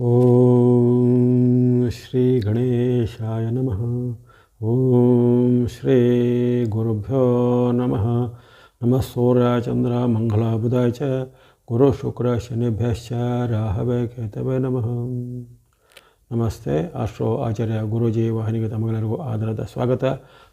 ಓಂ ಶ್ರೀ ಗಣೇಶಾಯ ನಮಃ. ಓಂ ಶ್ರೀ ಗುರುಭ್ಯೋ ನಮಃ. ನಮಃ ಸೂರ್ಯ ಚಂದ್ರ ಮಂಗಳ ಬುಧಾಯ ಚ. ಗುರು ಶುಕ್ರ ಶನಿಭ್ಯಶ್ಚ ರಾಹವೇ ಕೇತವೇ ನಮಃ. ನಮಸ್ತೆ, ಆಶ್ರೋ ಆಚಾರ್ಯ ಗುರೂಜಿ, ವಾಹಿನಿಗೆ ತಮಗೆಲ್ಲರಿಗೂ ಆಧಾರದ ಸ್ವಾಗತ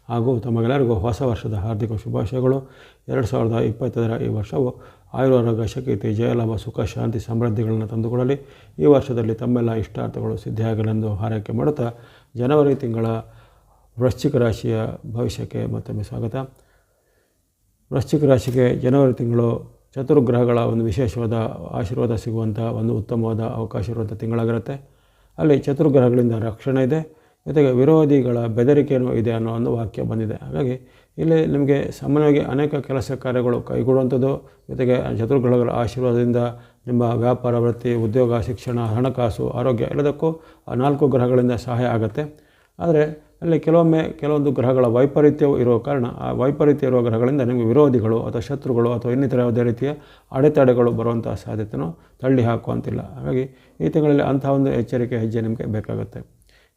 ಹಾಗೂ ತಮಗೆಲ್ಲರಿಗೂ ಹೊಸ ವರ್ಷದ ಹಾರ್ದಿಕ ಶುಭಾಶಯಗಳು. ಎರಡು ಸಾವಿರದ ಇಪ್ಪತ್ತೈದರ ಈ ವರ್ಷವು ಆಯುರ್ವೇದ ಶಕ್ತಿ ಜಯಲಾಭ ಸುಖ ಶಾಂತಿ ಸಮೃದ್ಧಿಗಳನ್ನು ತಂದುಕೊಡಲಿ. ಈ ವರ್ಷದಲ್ಲಿ ತಮ್ಮೆಲ್ಲ ಇಷ್ಟಾರ್ಥಗಳು ಸಿದ್ಧಿಯಾಗಲೆಂದು ಹಾರೈಕೆ ಮಾಡುತ್ತಾ ಜನವರಿ ತಿಂಗಳ ವೃಶ್ಚಿಕ ರಾಶಿಯ ಭವಿಷ್ಯಕ್ಕೆ ಮತ್ತೊಮ್ಮೆ ಸ್ವಾಗತ. ವೃಶ್ಚಿಕ ರಾಶಿಗೆ ಜನವರಿ ತಿಂಗಳು ಚತುರ್ಗ್ರಹಗಳ ಒಂದು ವಿಶೇಷವಾದ ಆಶೀರ್ವಾದ ಸಿಗುವಂಥ ಒಂದು ಉತ್ತಮವಾದ ಅವಕಾಶ ಇರುವಂಥ ತಿಂಗಳಾಗಿರುತ್ತೆ. ಅಲ್ಲಿ ಚತುರ್ಗ್ರಹಗಳಿಂದ ರಕ್ಷಣೆ ಇದೆ. ಜೊತೆಗೆ ವಿರೋಧಿಗಳ ಬೆದರಿಕೆಯೂ ಇದೆ ಅನ್ನೋ ಒಂದು ವಾಕ್ಯ ಬಂದಿದೆ. ಹಾಗಾಗಿ ಇಲ್ಲಿ ನಿಮಗೆ ಸಾಮಾನ್ಯವಾಗಿ ಅನೇಕ ಕೆಲಸ ಕಾರ್ಯಗಳು ಕೈಗೂಡುವಂಥದ್ದು ಜೊತೆಗೆ ಚತುರ್ಗ್ರಹಗಳ ಆಶೀರ್ವಾದದಿಂದ ನಿಮ್ಮ ವ್ಯಾಪಾರ, ವೃತ್ತಿ, ಉದ್ಯೋಗ, ಶಿಕ್ಷಣ, ಹಣಕಾಸು, ಆರೋಗ್ಯ ಎಲ್ಲದಕ್ಕೂ ಆ ನಾಲ್ಕು ಗ್ರಹಗಳಿಂದ ಸಹಾಯ ಆಗುತ್ತೆ. ಆದರೆ ಅಲ್ಲಿ ಕೆಲವೊಮ್ಮೆ ಕೆಲವೊಂದು ಗ್ರಹಗಳ ವೈಪರೀತ್ಯವು ಇರೋ ಕಾರಣ ಆ ವೈಪರೀತ್ಯ ಇರುವ ಗ್ರಹಗಳಿಂದ ನಿಮಗೆ ವಿರೋಧಿಗಳು ಅಥವಾ ಶತ್ರುಗಳು ಅಥವಾ ಇನ್ನಿತರ ಯಾವುದೇ ರೀತಿಯ ಅಡೆತಡೆಗಳು ಬರುವಂಥ ಸಾಧ್ಯತೆಯೂ ತಳ್ಳಿ ಹಾಕುವಂತಿಲ್ಲ. ಹಾಗಾಗಿ ಈ ತಿಂಗಳಲ್ಲಿ ಅಂಥ ಒಂದು ಎಚ್ಚರಿಕೆ, ಹೆಜ್ಜೆ ನಿಮಗೆ ಬೇಕಾಗುತ್ತೆ.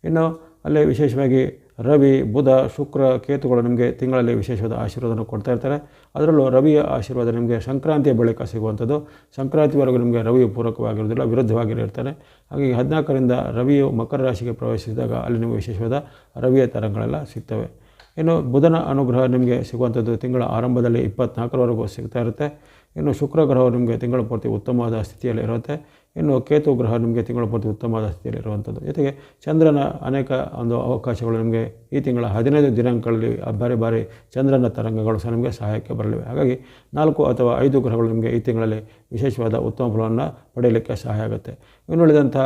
ಇನ್ನು ಅಲ್ಲಿ ವಿಶೇಷವಾಗಿ ರವಿ, ಬುಧ, ಶುಕ್ರ, ಕೇತುಗಳು ನಿಮಗೆ ತಿಂಗಳಲ್ಲಿ ವಿಶೇಷವಾದ ಆಶೀರ್ವಾದವನ್ನು ಕೊಡ್ತಾ ಇರ್ತಾರೆ. ಅದರಲ್ಲೂ ರವಿಯ ಆಶೀರ್ವಾದ ನಿಮಗೆ ಸಂಕ್ರಾಂತಿಯ ಬಳಿಕ ಸಿಗುವಂಥದ್ದು. ಸಂಕ್ರಾಂತಿವರೆಗೂ ನಿಮಗೆ ರವಿಯು ಪೂರಕವಾಗಿರೋದಿಲ್ಲ ವಿರುದ್ಧವಾಗಿರ್ತಾನೆ ಹಾಗಾಗಿ ಹದಿನಾಲ್ಕರಿಂದ ರವಿಯು ಮಕರ ರಾಶಿಗೆ ಪ್ರವೇಶಿಸಿದಾಗ ಅಲ್ಲಿ ನಿಮಗೆ ವಿಶೇಷವಾದ ರವಿಯ ತರಂಗಳೆಲ್ಲ ಸಿಗ್ತವೆ. ಇನ್ನು ಬುಧನ ಅನುಗ್ರಹ ನಿಮಗೆ ಸಿಗುವಂಥದ್ದು ತಿಂಗಳ ಆರಂಭದಲ್ಲಿ ಇಪ್ಪತ್ನಾಲ್ಕರವರೆಗೂ ಸಿಗ್ತಾ ಇರುತ್ತೆ. ಇನ್ನು ಶುಕ್ರ ಗ್ರಹವು ನಿಮಗೆ ತಿಂಗಳ ಪೂರ್ತಿ ಉತ್ತಮವಾದ ಸ್ಥಿತಿಯಲ್ಲಿ ಇರುತ್ತೆ. ಇನ್ನು ಕೇತು ಗ್ರಹ ನಿಮಗೆ ತಿಂಗಳ ಪೂರ್ತಿ ಉತ್ತಮವಾದ ಸ್ಥಿತಿಯಲ್ಲಿ ಇರುವಂಥದ್ದು ಜೊತೆಗೆ ಚಂದ್ರನ ಅನೇಕ ಒಂದು ಅವಕಾಶಗಳು ನಿಮಗೆ ಈ ತಿಂಗಳ ಹದಿನೈದು ದಿನಾಂಕಗಳಲ್ಲಿ ಬಾರಿ ಬಾರಿ ಚಂದ್ರನ ತರಂಗಗಳು ಸಹ ನಿಮಗೆ ಸಹಾಯಕ್ಕೆ ಬರಲಿವೆ. ಹಾಗಾಗಿ ನಾಲ್ಕು ಅಥವಾ ಐದು ಗ್ರಹಗಳು ನಿಮಗೆ ಈ ತಿಂಗಳಲ್ಲಿ ವಿಶೇಷವಾದ ಉತ್ತಮ ಫಲವನ್ನು ಪಡೆಯಲಿಕ್ಕೆ ಸಹಾಯ ಆಗುತ್ತೆ. ಇನ್ನುಳಿದಂಥ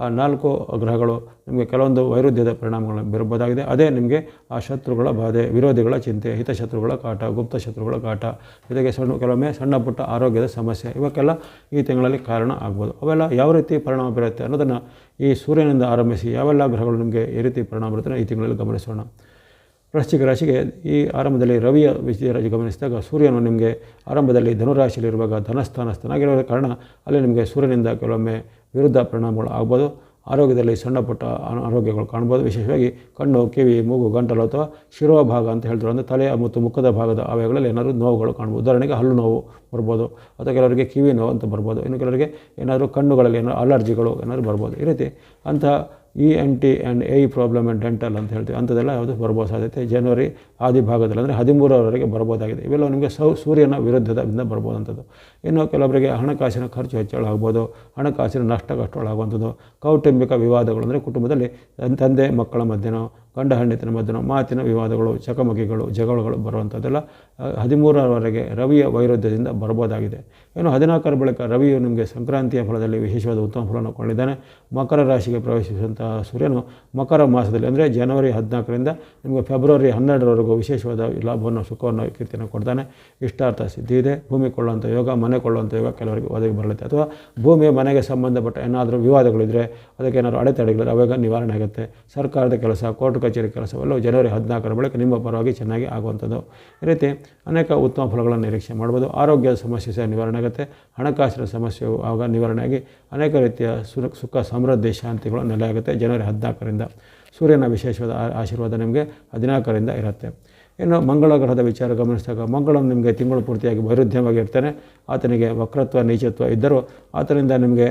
ಆ ನಾಲ್ಕು ಗ್ರಹಗಳು ನಿಮಗೆ ಕೆಲವೊಂದು ವೈರುಧ್ಯದ ಪರಿಣಾಮಗಳನ್ನು ಬೀರಬಹುದಾಗಿದೆ. ಅದೇ ನಿಮಗೆ ಆ ಶತ್ರುಗಳ ಬಾಧೆ, ವಿರೋಧಿಗಳ ಚಿಂತೆ, ಹಿತಶತ್ರುಗಳ ಕಾಟ, ಗುಪ್ತ ಶತ್ರುಗಳ ಕಾಟ ಜೊತೆಗೆ ಸಣ್ಣ, ಕೆಲವೊಮ್ಮೆ ಸಣ್ಣ ಪುಟ್ಟ ಆರೋಗ್ಯದ ಸಮಸ್ಯೆ, ಇವಕ್ಕೆಲ್ಲ ಈ ತಿಂಗಳಲ್ಲಿ ಕಾರಣ ಆಗ್ಬೋದು. ಅವೆಲ್ಲ ಯಾವ ರೀತಿ ಪರಿಣಾಮ ಬೀರುತ್ತೆ ಅನ್ನೋದನ್ನು ಈ ಸೂರ್ಯನಿಂದ ಆರಂಭಿಸಿ ಯಾವೆಲ್ಲ ಗ್ರಹಗಳು ನಿಮಗೆ ಈ ರೀತಿ ಪರಿಣಾಮ ಬೀರುತ್ತೆ ಈ ತಿಂಗಳಲ್ಲಿ ಗಮನಿಸೋಣ. ವೃಶ್ಚಿಕ ರಾಶಿಗೆ ಈ ಆರಂಭದಲ್ಲಿ ರವಿಯ ವಿಜಯ ಗಮನಿಸಿದಾಗ ಸೂರ್ಯನು ನಿಮಗೆ ಆರಂಭದಲ್ಲಿ ಧನುರಾಶಿಯಲ್ಲಿರುವಾಗ ಧನಸ್ಥಾನಸ್ಥನಾಗಿರೋ ಕಾರಣ ಅಲ್ಲಿ ನಿಮಗೆ ಸೂರ್ಯನಿಂದ ಕೆಲವೊಮ್ಮೆ ವಿರುದ್ಧ ಪರಿಣಾಮಗಳು ಆಗ್ಬೋದು. ಆರೋಗ್ಯದಲ್ಲಿ ಸಣ್ಣ ಪುಟ್ಟ ಆರೋಗ್ಯಗಳು ಕಾಣ್ಬೋದು. ವಿಶೇಷವಾಗಿ ಕಣ್ಣು, ಕಿವಿ, ಮೂಗು, ಗಂಟಲು ಅಥವಾ ಶಿರೋಭಾಗ ಅಂತ ಹೇಳ್ತಾರೆ. ಅಂದರೆ ತಲೆ, ಮತ್ತು, ಮುಖದ ಭಾಗದ ಅವಯಗಳಲ್ಲಿ ಏನಾದರೂ ನೋವುಗಳು ಕಾಣ್ಬೋದು. ಉದಾಹರಣೆಗೆ ಹಲ್ಲು ನೋವು ಬರ್ಬೋದು. ಅಥವಾ ಕೆಲವರಿಗೆ ಕಿವಿ ನೋವು ಅಂತ ಬರ್ಬೋದು. ಇನ್ನು ಕೆಲವರಿಗೆ ಏನಾದರೂ ಕಣ್ಣುಗಳಲ್ಲಿ ಏನಾದರೂ ಅಲರ್ಜಿಗಳು ಏನಾದರೂ ಬರ್ಬೋದು. ಈ ರೀತಿ ಅಂಥ E N T and a problem and dental ಅಂತ ಹೇಳ್ತೀವಿ. ಅಂಥದ್ದೆಲ್ಲ ಯಾವುದು ಬರ್ಬೋದು ಸಾಧ್ಯತೆ? ಜನವರಿ ಆದಿ ಭಾಗದಲ್ಲಿ ಅಂದರೆ ಹದಿಮೂರರವರೆಗೆ ಬರ್ಬೋದಾಗಿದೆ. ಇವೆಲ್ಲ ನಿಮಗೆ ಸೌ, ಸೂರ್ಯನ ವಿರುದ್ಧದಿಂದ ಬರ್ಬೋದಂಥದ್ದು. ಇನ್ನು ಕೆಲವರಿಗೆ ಹಣಕಾಸಿನ ಖರ್ಚು ಹೆಚ್ಚಳ ಆಗ್ಬೋದು ಹಣಕಾಸಿನ ನಷ್ಟ ಕಷ್ಟಗಳಾಗುವಂಥದ್ದು ಕೌಟುಂಬಿಕ ವಿವಾದಗಳು ಅಂದರೆ ಕುಟುಂಬದಲ್ಲಿ ತಂದೆ, ಮಕ್ಕಳ ಮಧ್ಯನೋ ಗಂಡ ಹೆಂಡತಿನ ಮಧ್ಯನ ಮಾತಿನ ವಿವಾದಗಳು, ಚಕಮಕಿಗಳು, ಜಗಳಗಳು ಬರುವಂಥದ್ದೆಲ್ಲ ಹದಿಮೂರರವರೆಗೆ ರವಿಯ ವೈರುಧ್ಯದಿಂದ ಬರಬಹುದಾಗಿದೆ. ಏನು ಹದಿನಾಲ್ಕರ ಬಳಿಕ ರವಿಯು ನಿಮಗೆ ಸಂಕ್ರಾಂತಿಯ ಫಲದಲ್ಲಿ ವಿಶೇಷವಾದ ಉತ್ತಮ ಫಲವನ್ನು ಕೊಂಡಿದ್ದಾನೆ. ಮಕರ ರಾಶಿಗೆ ಪ್ರವೇಶಿಸುವಂಥ ಸೂರ್ಯನು ಮಕರ ಮಾಸದಲ್ಲಿ, ಅಂದರೆ ಜನವರಿ ಹದಿನಾಲ್ಕರಿಂದ ನಿಮಗೆ ಫೆಬ್ರವರಿ ಹನ್ನೆರಡರವರೆಗೂ ವಿಶೇಷವಾದ ಲಾಭವನ್ನು, ಸುಖವನ್ನು, ಕೀರ್ತಿಯನ್ನು ಕೊಡ್ತಾನೆ. ಇಷ್ಟಾರ್ಥ ಸಿದ್ಧಿ ಇದೆ. ಭೂಮಿ ಕೊಳ್ಳುವಂಥ ಯೋಗ, ಮನೆ ಕೊಳ್ಳುವಂಥ ಯೋಗ ಕೆಲವರಿಗೆ ಒದಗಿ ಬರಲಿದೆ. ಅಥವಾ ಭೂಮಿಯ ಮನೆಗೆ ಸಂಬಂಧಪಟ್ಟ ಏನಾದರೂ ವಿವಾದಗಳಿದ್ದರೆ ಅದಕ್ಕೆ ಏನಾದರೂ ಅಡೆತಡೆಗಳಿದ್ರೆ ಅವಾಗ ನಿವಾರಣೆ ಆಗುತ್ತೆ. ಸರ್ಕಾರದ ಕೆಲಸ, ಕೋರ್ಟ್ ಕಚೇರಿ ಕೆಲಸವೆಲ್ಲವೂ ಜನವರಿ ಹದಿನಾಲ್ಕರ ಬಳಿಕ ನಿಮ್ಮ ಪರವಾಗಿ ಚೆನ್ನಾಗಿ ಆಗುವಂಥದ್ದು. ಈ ರೀತಿ ಅನೇಕ ಉತ್ತಮ ಫಲಗಳನ್ನು ನಿರೀಕ್ಷೆ ಮಾಡ್ಬೋದು. ಆರೋಗ್ಯ ಸಮಸ್ಯೆ ಸಹ ನಿವಾರಣೆ ಆಗುತ್ತೆ. ಹಣಕಾಸಿನ ಸಮಸ್ಯೆಯು ಆಗ ನಿವಾರಣೆಯಾಗಿ ಅನೇಕ ರೀತಿಯ ಸುಖ ಸಮೃದ್ಧಿ ಶಾಂತಿಗಳು ನೆಲೆ ಆಗುತ್ತೆ ಜನವರಿ ಹದಿನಾಲ್ಕರಿಂದ. ಸೂರ್ಯನ ವಿಶೇಷವಾದ ಆಶೀರ್ವಾದ ನಿಮಗೆ ಹದಿನಾಲ್ಕರಿಂದ ಇರುತ್ತೆ. ಇನ್ನು ಮಂಗಳ ಗ್ರಹದ ವಿಚಾರ ಗಮನಿಸಿದಾಗ ಮಂಗಳನು ನಿಮಗೆ ತಿಂಗಳು ಪೂರ್ತಿಯಾಗಿ ವೈರುಧ್ಯವಾಗಿರ್ತಾನೆ. ಆತನಿಗೆ ವಕ್ರತ್ವ, ನೀಚತ್ವ ಇದ್ದರೂ ಆತನಿಂದ ನಿಮಗೆ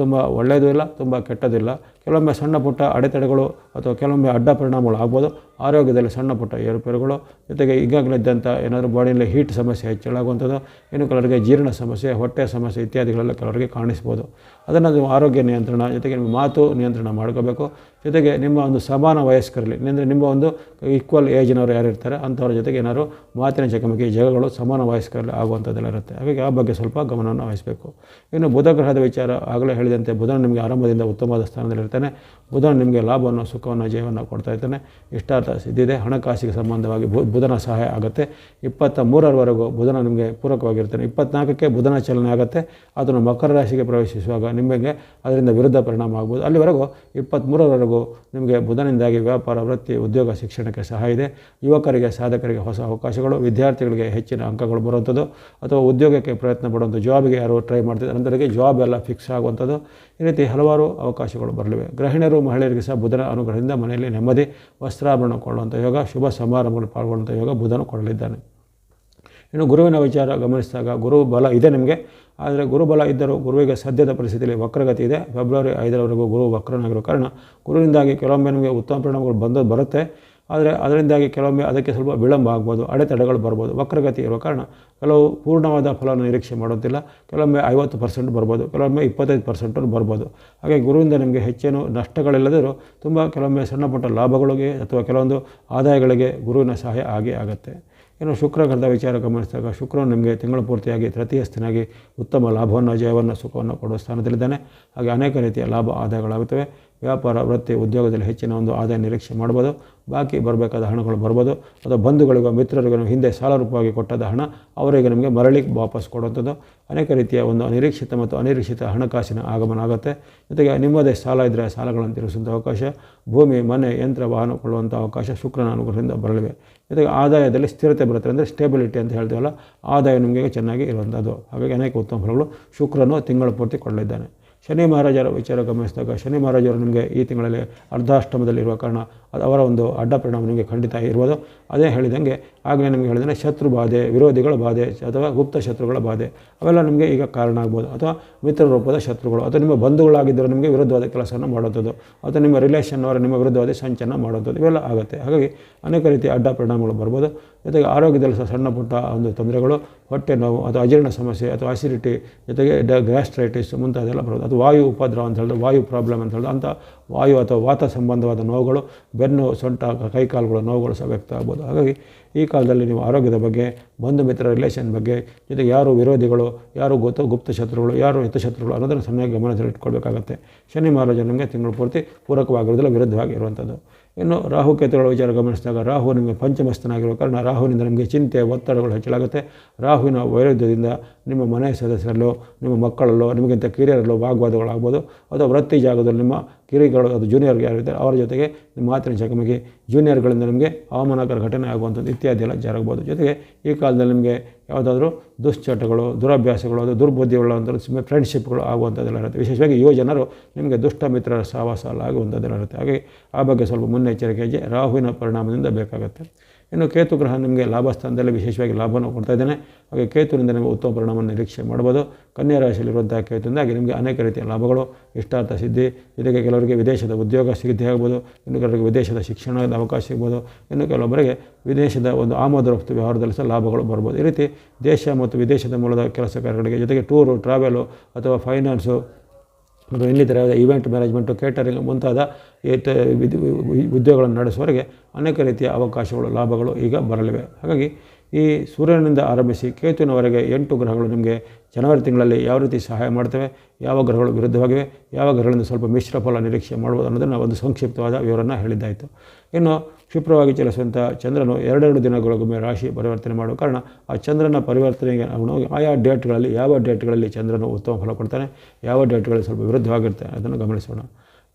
ತುಂಬ ಒಳ್ಳೆಯದೂ ಇಲ್ಲ, ತುಂಬ ಕೆಟ್ಟದಿಲ್ಲ. ಕೆಲವೊಮ್ಮೆ ಸಣ್ಣ ಪುಟ್ಟ ಅಡೆತಡೆಗಳು ಅಥವಾ ಕೆಲವೊಮ್ಮೆ ಅಡ್ಡ ಪರಿಣಾಮಗಳು ಆಗ್ಬೋದು. ಆರೋಗ್ಯದಲ್ಲಿ ಸಣ್ಣ ಪುಟ್ಟ ಏರುಪೇರುಗಳು, ಜೊತೆಗೆ ಈಗಾಗಲೇ ಇದ್ದಂಥ ಏನಾದರೂ ಬಾಡಿಯಲ್ಲಿ ಹೀಟ್ ಸಮಸ್ಯೆ ಹೆಚ್ಚಳಾಗುವಂಥದ್ದು, ಇನ್ನು ಕೆಲವರಿಗೆ ಜೀರ್ಣ ಸಮಸ್ಯೆ, ಹೊಟ್ಟೆ ಸಮಸ್ಯೆ ಇತ್ಯಾದಿಗಳೆಲ್ಲ ಕೆಲವರಿಗೆ ಕಾಣಿಸ್ಬೋದು. ಅದನ್ನು ನೀವು ಆರೋಗ್ಯ ನಿಯಂತ್ರಣ, ಜೊತೆಗೆ ನಿಮ್ಮ ಮಾತು ನಿಯಂತ್ರಣ ಮಾಡ್ಕೋಬೇಕು. ಜೊತೆಗೆ ನಿಮ್ಮ ಒಂದು ಸಮಾನ ವಯಸ್ಕರಲ್ಲಿ ಅಂದರೆ ನಿಮ್ಮ ಒಂದು ಈಕ್ವಲ್ ಏಜ್ನವರು ಯಾರು ಇರ್ತಾರೆ, ಅಂಥವ್ರ ಜೊತೆಗೆ ಏನಾದ್ರು ಮಾತಿನ ಚಕಮಕಿ ಜಗಗಳು ಸಮಾನ ವಯಸ್ಕರಲ್ಲಿ ಆಗುವಂಥದ್ದೆಲ್ಲ ಇರುತ್ತೆ. ಹಾಗಾಗಿ ಆ ಬಗ್ಗೆ ಸ್ವಲ್ಪ ಗಮನವನ್ನು ವಹಿಸಬೇಕು. ಇನ್ನು ಬುಧ ಗ್ರಹದ ವಿಚಾರ ಆಗಲೇ ಹೇಳಿದಂತೆ, ಬುಧನ ನಿಮಗೆ ಆರಂಭದಿಂದ ಉತ್ತಮವಾದ 때문에 ಬುಧನ ನಿಮಗೆ ಲಾಭವನ್ನು, ಸುಖವನ್ನು, ಜಯವನ್ನು ಕೊಡ್ತಾ ಇರ್ತಾನೆ. ಇಷ್ಟಾರ್ಥ ಸಿದ್ಧಿದೆ ಹಣಕಾಸಿಗೆ ಸಂಬಂಧವಾಗಿ ಬುಧನ ಸಹಾಯ ಆಗುತ್ತೆ. ಇಪ್ಪತ್ತ ಮೂರರವರೆಗೂ ಬುಧನ ನಿಮಗೆ ಪೂರಕವಾಗಿರ್ತಾನೆ. ಇಪ್ಪತ್ನಾಲ್ಕಕ್ಕೆ ಬುಧನ ಚಲನೆ ಆಗುತ್ತೆ. ಅದನ್ನು ಮಕರ ರಾಶಿಗೆ ಪ್ರವೇಶಿಸುವಾಗ ನಿಮಗೆ ಅದರಿಂದ ವಿರುದ್ಧ ಪರಿಣಾಮ ಆಗ್ಬೋದು. ಅಲ್ಲಿವರೆಗೂ ಇಪ್ಪತ್ತ್ಮೂರರವರೆಗೂ ನಿಮಗೆ ಬುಧನಿಂದಾಗಿ ವ್ಯಾಪಾರ, ವೃತ್ತಿ, ಉದ್ಯೋಗ, ಶಿಕ್ಷಣಕ್ಕೆ ಸಹಾಯ ಇದೆ. ಯುವಕರಿಗೆ, ಸಾಧಕರಿಗೆ ಹೊಸ ಅವಕಾಶಗಳು, ವಿದ್ಯಾರ್ಥಿಗಳಿಗೆ ಹೆಚ್ಚಿನ ಅಂಕಗಳು ಬರುವಂಥದ್ದು. ಅಥವಾ ಉದ್ಯೋಗಕ್ಕೆ ಪ್ರಯತ್ನ ಪಡುವಂಥ ಜಾಬ್ಗೆ ಯಾರು ಟ್ರೈ ಮಾಡ್ತಿದ್ದಾರೆ. ಅಂಥವರಿಗೆ ಜಾಬ್ ಎಲ್ಲ ಫಿಕ್ಸ್ ಆಗುವಂಥದ್ದು. ಈ ರೀತಿ ಹಲವಾರು ಅವಕಾಶಗಳು ಬರಲಿವೆ. ಗೃಹಿಣಿಯರು ಮಹಿಳೆಯರಿಗೆ ಸಹ ಬುಧನ ಅನುಗ್ರಹದಿಂದ ಮನೆಯಲ್ಲಿ ನೆಮ್ಮದಿ, ವಸ್ತ್ರಾಭರಣ ಕೊಳ್ಳುವಂಥ ಯೋಗ, ಶುಭ ಸಮಾರಂಭಗಳು ಪಾಲ್ಗೊಳ್ಳುವಂಥ ಯೋಗ ಬುಧನು ಕೊಡಲಿದ್ದಾನೆ. ಇನ್ನು ಗುರುವಿನ ವಿಚಾರ ಗಮನಿಸಿದಾಗ ಗುರು ಬಲ ಇದೆ ನಿಮಗೆ, ಆದರೆ ಗುರುಬಲ ಇದ್ದರೂ ಗುರುವಿಗೆ ಸದ್ಯದ ಪರಿಸ್ಥಿತಿಯಲ್ಲಿ ವಕ್ರಗತಿ ಇದೆ. ಫೆಬ್ರವರಿ ಐದರವರೆಗೂ ಗುರು ವಕ್ರನಾಗಿರೋ ಕಾರಣ ಗುರುವಿನಿಂದಾಗಿ ಕೆಲವೊಮ್ಮೆ ನಿಮಗೆ ಉತ್ತಮ ಪರಿಣಾಮಗಳು ಬಂದು ಬರುತ್ತೆ. ಆದರೆ ಅದರಿಂದಾಗಿ ಕೆಲವೊಮ್ಮೆ ಅದಕ್ಕೆ ಸ್ವಲ್ಪ ವಿಳಂಬ ಆಗ್ಬೋದು, ಅಡೆತಡೆಗಳು ಬರ್ಬೋದು, ವಕ್ರಗತಿ ಇರುವ ಕಾರಣ ಕೆಲವು ಪೂರ್ಣವಾದ ಫಲವನ್ನು ನಿರೀಕ್ಷೆ ಮಾಡೋದಿಲ್ಲ ಕೆಲವೊಮ್ಮೆ ಐವತ್ತು ಪರ್ಸೆಂಟ್ ಬರ್ಬೋದು, ಕೆಲವೊಮ್ಮೆ ಇಪ್ಪತ್ತೈದು ಪರ್ಸೆಂಟನ್ನು ಬರ್ಬೋದು. ಹಾಗೆ ಗುರುವಿಂದ ನಿಮಗೆ ಹೆಚ್ಚೇನು ನಷ್ಟಗಳಿಲ್ಲದರೂ ತುಂಬ ಕೆಲವೊಮ್ಮೆ ಸಣ್ಣಪುಟ್ಟ ಲಾಭಗಳಿಗೆ ಅಥವಾ ಕೆಲವೊಂದು ಆದಾಯಗಳಿಗೆ ಗುರುವಿನ ಸಹಾಯ ಆಗೇ ಆಗುತ್ತೆ. ಇನ್ನು ಶುಕ್ರ ಗ್ರಹದ ವಿಚಾರ ಗಮನಿಸಿದಾಗ ಶುಕ್ರನು ನಿಮಗೆ ತಿಂಗಳು ಪೂರ್ತಿಯಾಗಿ ತೃತೀಯಸ್ಥನಾಗಿ ಉತ್ತಮ ಲಾಭವನ್ನು, ಜಯವನ್ನು, ಸುಖವನ್ನು ಕೊಡುವ ಸ್ಥಾನದಲ್ಲಿದ್ದಾನೆ. ಹಾಗೆ ಅನೇಕ ರೀತಿಯ ಲಾಭ ಆದಾಯಗಳಾಗುತ್ತವೆ. ವ್ಯಾಪಾರ, ವೃತ್ತಿ, ಉದ್ಯೋಗದಲ್ಲಿ ಹೆಚ್ಚಿನ ಒಂದು ಆದಾಯ ನಿರೀಕ್ಷೆ ಮಾಡ್ಬೋದು. ಬಾಕಿ ಬರಬೇಕಾದ ಹಣಗಳು ಬರ್ಬೋದು. ಅಥವಾ ಬಂಧುಗಳಿಗೋ, ಮಿತ್ರರಿಗೂ ಹಿಂದೆ ಸಾಲ ರೂಪವಾಗಿ ಕೊಟ್ಟದ ಹಣ ಅವರಿಗೆ ನಮಗೆ ಮರಳಿ ವಾಪಸ್ ಕೊಡುವಂಥದ್ದು. ಅನೇಕ ರೀತಿಯ ಒಂದು ಅನಿರೀಕ್ಷಿತ ಮತ್ತು ಅನಿರೀಕ್ಷಿತ ಹಣಕಾಸಿನ ಆಗಮನ ಆಗುತ್ತೆ. ಜೊತೆಗೆ ನಿಮ್ಮದೇ ಸಾಲ ಇದ್ದರೆ ಸಾಲಗಳನ್ನು ತೀರಿಸುವಂಥ ಅವಕಾಶ, ಭೂಮಿ, ಮನೆ, ಯಂತ್ರ, ವಾಹನ ಕೊಳ್ಳುವಂಥ ಅವಕಾಶ ಶುಕ್ರನ ಅನುಗ್ರಹದಿಂದ ಬರಲಿವೆ. ಜೊತೆಗೆ ಆದಾಯದಲ್ಲಿ ಸ್ಥಿರತೆ ಬರುತ್ತೆ ಅಂದರೆ ಸ್ಟೇಬಿಲಿಟಿ ಅಂತ ಹೇಳ್ತೀವಲ್ಲ, ಆದಾಯ ನಿಮಗೆ ಚೆನ್ನಾಗಿ ಇರುವಂಥದ್ದು. ಹಾಗಾಗಿ ಅನೇಕ ಉತ್ತಮ ಫಲಗಳು ಶುಕ್ರನು ತಿಂಗಳ ಪೂರ್ತಿ ಕೊಳ್ಳಲಿದ್ದಾನೆ ಶನಿ ಮಹಾರಾಜರ ವಿಚಾರ ಗಮನಿಸಿದಾಗ ಶನಿ ಮಹಾರಾಜರು ನಿಮಗೆ ಈ ತಿಂಗಳಲ್ಲಿ ಅರ್ಧಾಷ್ಟಮದಲ್ಲಿರುವ ಕಾರಣ ಅದು ಅವರ ಒಂದು ಅಡ್ಡ ಪರಿಣಾಮ ನಿಮಗೆ ಖಂಡಿತ ಇರ್ಬೋದು. ಅದೇ ಹೇಳಿದಂಗೆ ಆಗಲೇ ನಿಮಗೆ ಹೇಳಿದರೆ ಶತ್ರು ಬಾಧೆ, ವಿರೋಧಿಗಳ ಬಾಧೆ ಅಥವಾ ಗುಪ್ತ ಶತ್ರುಗಳ ಬಾಧೆ ಅವೆಲ್ಲ ನಿಮಗೆ ಈಗ ಕಾರಣ ಆಗ್ಬೋದು. ಅಥವಾ ಮಿತ್ರ ರೂಪದ ಶತ್ರುಗಳು ಅಥವಾ ನಿಮ್ಮ ಬಂಧುಗಳಾಗಿದ್ದರೆ ನಿಮಗೆ ವಿರುದ್ಧವಾದ ಕೆಲಸವನ್ನು ಮಾಡೋದು ಅಥವಾ ನಿಮ್ಮ ರಿಲೇಷನ್ ಅವರ ನಿಮ್ಮ ವಿರುದ್ಧವಾದ ಸಂಚನ ಮಾಡೋದು ಇವೆಲ್ಲ ಆಗುತ್ತೆ. ಹಾಗಾಗಿ ಅನೇಕ ರೀತಿಯ ಅಡ್ಡ ಪರಿಣಾಮಗಳು ಬರ್ಬೋದು. ಜೊತೆಗೆ ಆರೋಗ್ಯದಲ್ಲಿ ಸಹ ಸಣ್ಣ ಪುಟ್ಟ ಒಂದು ತೊಂದರೆಗಳು, ಹೊಟ್ಟೆ ನೋವು ಅಥವಾ ಅಜೀರ್ಣ ಸಮಸ್ಯೆ ಅಥವಾ ಆಸಿಡಿಟಿ ಜೊತೆಗೆ ಡ ಗ್ಯಾಸ್ಟ್ರೈಟಿಸ್ ಮುಂತಾದೆಲ್ಲ ಬರೋದು ಅಥವಾ ವಾಯು ಉಪದ್ರವ ಅಂತ ಹೇಳಿದ್ರೆ ವಾಯು ಪ್ರಾಬ್ಲಮ್ ಅಂತ ಹೇಳಿದ್ರೆ ಅಂಥ ವಾಯು ಅಥವಾ ವಾತ ಸಂಬಂಧವಾದ ನೋವುಗಳು, ಬೆನ್ನು, ಸೊಂಟ, ಕೈಕಾಲುಗಳ ನೋವುಗಳು ಸಹ ವ್ಯಕ್ತ ಆಗ್ಬೋದು. ಹಾಗಾಗಿ ಈ ಕಾಲದಲ್ಲಿ ನೀವು ಆರೋಗ್ಯದ ಬಗ್ಗೆ, ಬಂಧು ಮಿತ್ರ ರಿಲೇಷನ್ ಬಗ್ಗೆ, ಜೊತೆಗೆ ಯಾರು ವಿರೋಧಿಗಳು, ಯಾರು ಗೊತ್ತು ಗುಪ್ತ ಶತ್ರುಗಳು, ಯಾರು ಹಿತಶತ್ರುಗಳು ಅನ್ನೋದನ್ನು ಸಣ್ಣ ಗಮನದಲ್ಲಿ ಇಟ್ಕೊಳ್ಬೇಕಾಗತ್ತೆ ಶನಿ ಮಹಾರಾಜ ನಮಗೆ ತಿಂಗಳು ಪೂರ್ತಿ ಪೂರಕವಾಗಿರೋದಿಲ್ಲ ವಿರುದ್ಧವಾಗಿ ಇರುವಂಥದ್ದು. ಇನ್ನು ರಾಹುಕೇತುಗಳ ವಿಚಾರ ಗಮನಿಸಿದಾಗ ರಾಹು ನಿಮಗೆ ಪಂಚಮಸ್ಥನಾಗಿರುವ ಕಾರಣ ರಾಹುವಿನಿಂದ ನಿಮಗೆ ಚಿಂತೆ, ಒತ್ತಡಗಳು ಹೆಚ್ಚಳಾಗುತ್ತೆ. ರಾಹುವಿನ ವೈರುಧ್ಯದಿಂದ ನಿಮ್ಮ ಮನೆಯ ಸದಸ್ಯರಲ್ಲೋ, ನಿಮ್ಮ ಮಕ್ಕಳಲ್ಲೋ, ನಿಮಗಿಂತ ಕಿರಿಯರಲ್ಲೋ ವಾಗ್ವಾದಗಳಾಗ್ಬೋದು ಅಥವಾ ವೃತ್ತಿ ಜಾಗದಲ್ಲಿ ನಿಮ್ಮ ಕಿರಿಗಳು ಅದು ಜೂನಿಯರ್ಗೆ ಯಾರಿದ್ದಾರೆ ಅವರ ಜೊತೆಗೆ ಮಾತಿನ ಚಕಮಕಿ ಜೂನಿಯರ್ಗಳಿಂದ ನಿಮಗೆ ಅವಮಾನಕರ ಘಟನೆ ಆಗುವಂಥದ್ದು ಇತ್ಯಾದಿ ಎಲ್ಲ ಜರಗಬಹುದು. ಜೊತೆಗೆ ಈ ಕಾಲದಲ್ಲಿ ನಿಮಗೆ ಯಾವುದಾದ್ರೂ ದುಶ್ಚಟಗಳು, ದುರಭ್ಯಾಸಗಳು, ಅದು ದುರ್ಬುದ್ಧಿಗಳು ಫ್ರೆಂಡ್ಶಿಪ್ಗಳು ಆಗುವಂಥದ್ದೆಲ್ಲ ಇರುತ್ತೆ. ವಿಶೇಷವಾಗಿ ಯುವ ಜನರು ನಿಮಗೆ ದುಷ್ಟ ಮಿತ್ರರ ಸಹವಾಸ ಆಗುವಂಥದ್ದೆಲ್ಲ ಇರುತ್ತೆ. ಹಾಗೆ ಆ ಬಗ್ಗೆ ಸ್ವಲ್ಪ ಮುನ್ನೆಚ್ಚರಿಕೆ ರಾಹುವಿನ ಪರಿಣಾಮದಿಂದ ಬೇಕಾಗುತ್ತೆ. ಇನ್ನು ಕೇತು ಗ್ರಹ ನಿಮಗೆ ಲಾಭ ಸ್ಥಾನದಲ್ಲಿ ವಿಶೇಷವಾಗಿ ಲಾಭವನ್ನು ಕೊಡ್ತಾ ಇದ್ದಾನೆ. ಹಾಗೆ ಕೇತುವಿನಿಂದ ನಿಮಗೆ ಉತ್ತಮ ಪರಿಣಾಮವನ್ನು ನಿರೀಕ್ಷೆ ಮಾಡ್ಬೋದು. ಕನ್ಯಾ ರಾಶಿಯಲ್ಲಿರುವಂಥ ಕೇತುವಿಂದಾಗಿ ನಿಮಗೆ ಅನೇಕ ರೀತಿಯ ಲಾಭಗಳು, ಇಷ್ಟಾರ್ಥ ಸಿದ್ಧಿ ಜೊತೆಗೆ ಕೆಲವರಿಗೆ ವಿದೇಶದ ಉದ್ಯೋಗ ಸಿದ್ಧಿ ಆಗ್ಬೋದು, ಇನ್ನು ಕೆಲವರಿಗೆ ವಿದೇಶದ ಶಿಕ್ಷಣದ ಅವಕಾಶ ಸಿಗ್ಬೋದು, ಇನ್ನು ಕೆಲವೊಬ್ಬರಿಗೆ ವಿದೇಶದ ಒಂದು ಆಮದ ರಫ್ತು ವ್ಯವಹಾರದಲ್ಲಿ ಸಹ ಲಾಭಗಳು ಬರ್ಬೋದು. ಈ ರೀತಿ ದೇಶ ಮತ್ತು ವಿದೇಶದ ಮೂಲದ ಕೆಲಸ ಕಾರ್ಯಗಳಿಗೆ ಜೊತೆಗೆ ಟೂರು ಟ್ರಾವೆಲು ಅಥವಾ ಫೈನಾನ್ಸು ಅಥವಾ ಇನ್ನಿತರ ಈವೆಂಟ್ ಮ್ಯಾನೇಜ್ಮೆಂಟು ಕೇಟರಿಂಗ್ ಮುಂತಾದ ಉದ್ಯೋಗಗಳನ್ನು ನಡೆಸುವವರಿಗೆ ಅನೇಕ ರೀತಿಯ ಅವಕಾಶಗಳು, ಲಾಭಗಳು ಈಗ ಬರಲಿವೆ. ಹಾಗಾಗಿ ಈ ಸೂರ್ಯನಿಂದ ಆರಂಭಿಸಿ ಕೇತುವಿನವರೆಗೆ ಎಂಟು ಗ್ರಹಗಳು ನಿಮಗೆ ಜನವರಿ ತಿಂಗಳಲ್ಲಿ ಯಾವ ರೀತಿ ಸಹಾಯ ಮಾಡ್ತವೆ, ಯಾವ ಗ್ರಹಗಳು ವಿರುದ್ಧವಾಗಿವೆ, ಯಾವ ಗ್ರಹಗಳಿಂದ ಸ್ವಲ್ಪ ಮಿಶ್ರ ಫಲ ನಿರೀಕ್ಷೆ ಮಾಡ್ಬೋದು ಅನ್ನೋದನ್ನು ಒಂದು ಸಂಕ್ಷಿಪ್ತವಾದ ವಿವರನ್ನು ಹೇಳಿದ್ದಾಯಿತು. ಇನ್ನು ಕ್ಷಿಪ್ರವಾಗಿ ಚಲಿಸುವಂಥ ಚಂದ್ರನು ಎರಡೆರಡು ದಿನಗಳಿಗೊಮ್ಮೆ ರಾಶಿ ಪರಿವರ್ತನೆ ಮಾಡುವ ಕಾರಣ ಆ ಚಂದ್ರನ ಪರಿವರ್ತನೆಗೆ ಅನುಗುಣವಾಗಿ ಆಯಾ ಡೇಟ್ಗಳಲ್ಲಿ ಯಾವ ಡೇಟ್ಗಳಲ್ಲಿ ಚಂದ್ರನು ಉತ್ತಮ ಫಲ ಕೊಡ್ತಾನೆ, ಯಾವ ಡೇಟ್ಗಳಲ್ಲಿ ಸ್ವಲ್ಪ ವಿರುದ್ಧವಾಗಿರ್ತಾನೆ ಅದನ್ನು ಗಮನಿಸೋಣ.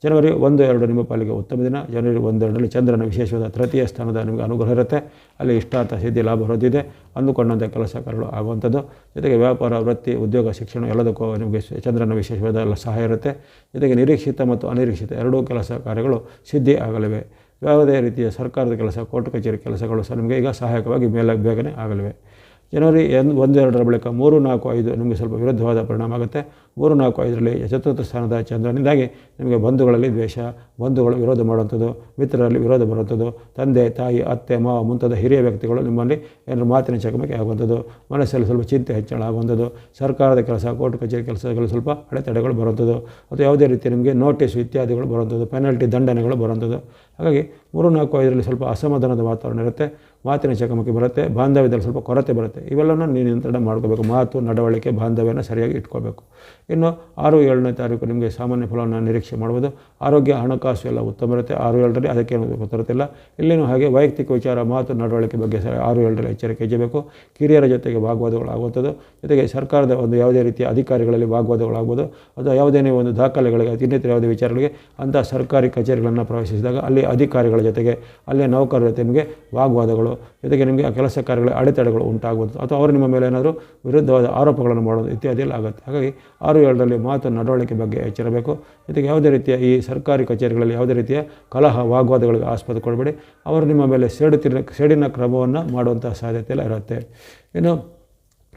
ಜನವರಿ ಒಂದು, ಎರಡು ನಿಮ್ಮ ಪಾಲಿಗೆ ಉತ್ತಮ ದಿನ. ಜನವರಿ ಒಂದೆರಡರಲ್ಲಿ ಚಂದ್ರನ ವಿಶೇಷವಾದ ತೃತೀಯ ಸ್ಥಾನದ ನಿಮಗೆ ಅನುಗ್ರಹ ಇರುತ್ತೆ. ಅಲ್ಲಿ ಇಷ್ಟಾರ್ಥ ಸಿದ್ಧಿ ಲಾಭ ಹೊರದಿದೆ. ಅಂದುಕೊಂಡಂಥ ಕೆಲಸ ಕಾರ್ಯಗಳು ಆಗುವಂಥದ್ದು. ಜೊತೆಗೆ ವ್ಯಾಪಾರ, ವೃತ್ತಿ, ಉದ್ಯೋಗ, ಶಿಕ್ಷಣ ಎಲ್ಲದಕ್ಕೂ ನಿಮಗೆ ಚಂದ್ರನ ವಿಶೇಷವಾದ ಎಲ್ಲ ಸಹಾಯ ಇರುತ್ತೆ. ಜೊತೆಗೆ ನಿರೀಕ್ಷಿತ ಮತ್ತು ಅನಿರೀಕ್ಷಿತ ಎರಡೂ ಕೆಲಸ ಕಾರ್ಯಗಳು ಸಿದ್ಧಿ ಆಗಲಿವೆ. ಯಾವುದೇ ರೀತಿಯ ಸರ್ಕಾರದ ಕೆಲಸ, ಕೋರ್ಟ್ ಕಚೇರಿ ಕೆಲಸಗಳು ಸಹ ನಿಮಗೆ ಈಗ ಸಹಾಯಕವಾಗಿ ಮೇಲೆ ಬೇಗನೆ ಆಗಲಿವೆ. ಜನವರಿ ಎನ್ ಒಂದು ಎರಡರ ಬಳಿಕ ಮೂರು, ನಾಲ್ಕು, ಐದು ನಿಮಗೆ ಸ್ವಲ್ಪ ವಿರುದ್ಧವಾದ ಪರಿಣಾಮ ಆಗುತ್ತೆ. ಮೂರು, ನಾಲ್ಕು, ಐದರಲ್ಲಿ ಚತುರ್ಥ ಸ್ಥಾನದ ಚಂದ್ರನಿಂದಾಗಿ ನಿಮಗೆ ಬಂಧುಗಳಲ್ಲಿ ದ್ವೇಷ, ಬಂಧುಗಳು ವಿರೋಧ ಮಾಡುವಂಥದ್ದು, ಮಿತ್ರರಲ್ಲಿ ವಿರೋಧ ಬರುವಂಥದ್ದು, ತಂದೆ, ತಾಯಿ, ಅತ್ತೆ, ಮಾವ ಮುಂತಾದ ಹಿರಿಯ ವ್ಯಕ್ತಿಗಳು ನಿಮ್ಮಲ್ಲಿ ಏನಾದರೂ ಮಾತಿನ ಚಕಮಕಿ ಆಗುವಂಥದ್ದು, ಮನಸ್ಸಲ್ಲಿ ಸ್ವಲ್ಪ ಚಿಂತೆ ಹೆಚ್ಚಳ ಆಗುವಂಥದ್ದು, ಸರ್ಕಾರದ ಕೆಲಸ, ಕೋರ್ಟ್ ಕಚೇರಿ ಕೆಲಸಗಳು ಸ್ವಲ್ಪ ಅಡೆತಡೆಗಳು ಬರುವಂಥದ್ದು, ಅಥವಾ ಯಾವುದೇ ರೀತಿ ನಿಮಗೆ ನೋಟಿಸ್ ಇತ್ಯಾದಿಗಳು ಬರುವಂಥದ್ದು, ಪೆನಾಲ್ಟಿ ದಂಡನೆಗಳು ಬರುವಂಥದ್ದು. ಹಾಗಾಗಿ ಮೂರು ನಾಲ್ಕು ಐದರಲ್ಲಿ ಸ್ವಲ್ಪ ಅಸಮಾಧಾನದ ವಾತಾವರಣ ಇರುತ್ತೆ, ಮಾತಿನ ಚಕಮಕಿ ಬರುತ್ತೆ, ಬಾಂಧವ್ಯದಲ್ಲಿ ಸ್ವಲ್ಪ ಕೊರತೆ ಬರುತ್ತೆ ಇವೆಲ್ಲನೂ ನೀವು ನಿಯಂತ್ರಣ ಮಾಡ್ಕೋಬೇಕು, ಮಾತು, ನಡವಳಿಕೆ, ಬಾಂಧವ್ಯನ ಸರಿಯಾಗಿ ಇಟ್ಕೋಬೇಕು. ಇನ್ನು ಆರು ಏಳನೇ ತಾರೀಕು ನಿಮಗೆ ಸಾಮಾನ್ಯ ಫಲವನ್ನು ನಿರೀಕ್ಷೆ ಮಾಡ್ಬೋದು. ಆರೋಗ್ಯ, ಹಣಕಾಸು ಎಲ್ಲ ಉತ್ತಮ ಇರುತ್ತೆ. ಆರು ಏಳರಲ್ಲಿ ಅದಕ್ಕೇನು ಗೊತ್ತಿರುತ್ತಿಲ್ಲ. ಇಲ್ಲಿನೂ ಹಾಗೆ ವೈಯಕ್ತಿಕ ವಿಚಾರ, ಮಾತು, ನಡವಳಿಕೆ ಬಗ್ಗೆ ಸರಿ ಆರು ಏಳರಲ್ಲಿ ಎಚ್ಚರಿಕೆ ಹೆಜ್ಜಬೇಕು ಕಿರಿಯರ ಜೊತೆಗೆ ವಾಗ್ವಾದಗಳಾಗುವಂಥದ್ದು. ಜೊತೆಗೆ ಸರ್ಕಾರದ ಒಂದು ಯಾವುದೇ ರೀತಿಯ ಅಧಿಕಾರಿಗಳಲ್ಲಿ ವಾಗ್ವಾದಗಳಾಗ್ಬೋದು. ಅಥವಾ ಯಾವುದೇ ಒಂದು ದಾಖಲೆಗಳಿಗೆ ಇನ್ನಿತರ ಯಾವುದೇ ವಿಚಾರಗಳಿಗೆ ಅಂಥ ಸರ್ಕಾರಿ ಕಚೇರಿಗಳನ್ನು ಪ್ರವೇಶಿಸಿದಾಗ ಅಲ್ಲಿ ಅಧಿಕಾರಿಗಳ ಜೊತೆಗೆ, ಅಲ್ಲೇ ನೌಕರರ ಜೊತೆ ನಿಮಗೆ ವಾಗ್ವಾದಗಳು, ಜೊತೆಗೆ ನಿಮಗೆ ಆ ಕೆಲಸ ಕಾರ್ಯಗಳ ಅಡೆತಡೆಗಳು ಉಂಟಾಗ್ಬೋದು ಅಥವಾ ಅವರು ನಿಮ್ಮ ಮೇಲೆ ಏನಾದರೂ ವಿರುದ್ಧವಾದ ಆರೋಪಗಳನ್ನು ಮಾಡೋದು ಇತ್ಯಾದಿ ಎಲ್ಲ ಆಗುತ್ತೆ. ಹಾಗಾಗಿ ಆರು ಏಳರಲ್ಲಿ ಮಾತು ನಡವಳಿಕೆ ಬಗ್ಗೆ ಎಚ್ಚರಬೇಕು. ಜೊತೆಗೆ ಯಾವುದೇ ರೀತಿಯ ಈ ಸರ್ಕಾರಿ ಕಚೇರಿಗಳಲ್ಲಿ ಯಾವುದೇ ರೀತಿಯ ಕಲಹ, ವಾಗ್ವಾದಗಳಿಗೆ ಆಸ್ಪದ ಕೊಡಬೇಡಿ. ಅವರು ನಿಮ್ಮ ಮೇಲೆ ಸೇಡುತ್ತಿನ ಸೇಡಿನ ಕ್ರಮವನ್ನು ಮಾಡುವಂಥ ಸಾಧ್ಯತೆ ಎಲ್ಲ ಇರುತ್ತೆ. ಇನ್ನು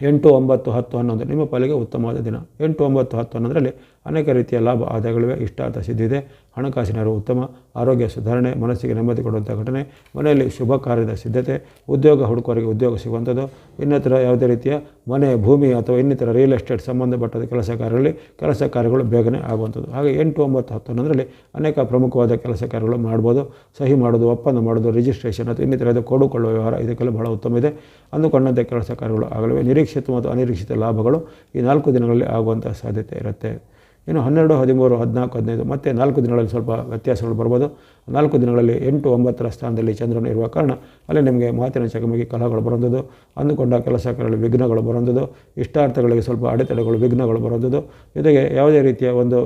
ಎಂಟು ಒಂಬತ್ತು ಹತ್ತು ಹನ್ನೊಂದು, ನಿಮ್ಮ ಪಾಲಿಗೆ ಉತ್ತಮವಾದ ದಿನ. ಎಂಟು ಒಂಬತ್ತು ಹತ್ತು ಹನ್ನೊಂದರಲ್ಲಿ ಅನೇಕ ರೀತಿಯ ಲಾಭ ಆದಾಯಗಳಿವೆ. ಇಷ್ಟಾರ್ಥ ಸಿದ್ಧಿದೆ ಹಣಕಾಸಿನ ಉತ್ತಮ ಆರೋಗ್ಯ ಸುಧಾರಣೆ, ಮನಸ್ಸಿಗೆ ನೆಮ್ಮದಿ ಕೊಡುವಂಥ ಘಟನೆ, ಮನೆಯಲ್ಲಿ ಶುಭ ಕಾರ್ಯದ ಸಿದ್ಧತೆ, ಉದ್ಯೋಗ ಹುಡುಕುವರಿಗೆ ಉದ್ಯೋಗ ಸಿಗುವಂಥದ್ದು, ಇನ್ನಿತರ ಯಾವುದೇ ರೀತಿಯ ಮನೆ, ಭೂಮಿ ಅಥವಾ ಇನ್ನಿತರ ರಿಯಲ್ ಎಸ್ಟೇಟ್ ಸಂಬಂಧಪಟ್ಟ ಕೆಲಸ ಕಾರ್ಯಗಳಲ್ಲಿ ಕೆಲಸ ಕಾರ್ಯಗಳು ಬೇಗನೆ ಆಗುವಂಥದ್ದು. ಹಾಗೆ ಎಂಟು ಒಂಬತ್ತು ಹತ್ತು ಹನ್ನೊಂದರಲ್ಲಿ ಅನೇಕ ಪ್ರಮುಖವಾದ ಕೆಲಸ ಕಾರ್ಯಗಳು ಮಾಡ್ಬೋದು. ಸಹಿ ಮಾಡೋದು, ಒಪ್ಪಂದ ಮಾಡೋದು ರಿಜಿಸ್ಟ್ರೇಷನ್ ಅಥವಾ ಇನ್ನಿತರ ಕೊಡುಕೊಳ್ಳುವ ವ್ಯವಹಾರ ಇದಕ್ಕೆಲ್ಲ ಬಹಳ ಉತ್ತಮ ಇದೆ. ಅಂದುಕೊಂಡಂತೆ ಕೆಲಸ ಕಾರ್ಯಗಳು ಆಗಲಿವೆ. ನಿರೀಕ್ಷಿತ ಮತ್ತು ಅನಿರೀಕ್ಷಿತ ಲಾಭಗಳು ಈ ನಾಲ್ಕು ದಿನಗಳಲ್ಲಿ ಆಗುವಂಥ ಸಾಧ್ಯತೆ ಇರುತ್ತೆ. ಇನ್ನು ಹನ್ನೆರಡು, ಹದಿಮೂರು, ಹದಿನಾಲ್ಕು, ಹದಿನೈದು, ಮತ್ತು ನಾಲ್ಕು ದಿನಗಳಲ್ಲಿ ಸ್ವಲ್ಪ ವ್ಯತ್ಯಾಸಗಳು ಬರ್ಬೋದು. ನಾಲ್ಕು ದಿನಗಳಲ್ಲಿ ಎಂಟು, ಒಂಬತ್ತರ ಸ್ಥಾನದಲ್ಲಿ ಚಂದ್ರನ ಇರುವ ಕಾರಣ ಅಲ್ಲಿ ನಿಮಗೆ ಮಾತಿನ ಚಕಮಕಿ ಕಲಹಗಳು ಬರೋದು ಅಂದುಕೊಂಡ ಕೆಲಸ ಕಾರ್ಯಗಳಲ್ಲಿ ವಿಘ್ನಗಳು ಬರೋದು ಇಷ್ಟಾರ್ಥಗಳಿಗೆ ಸ್ವಲ್ಪ ಅಡೆತಡೆಗಳು, ವಿಘ್ನಗಳು ಬರೋದು ಜೊತೆಗೆ ಯಾವುದೇ ರೀತಿಯ ಒಂದು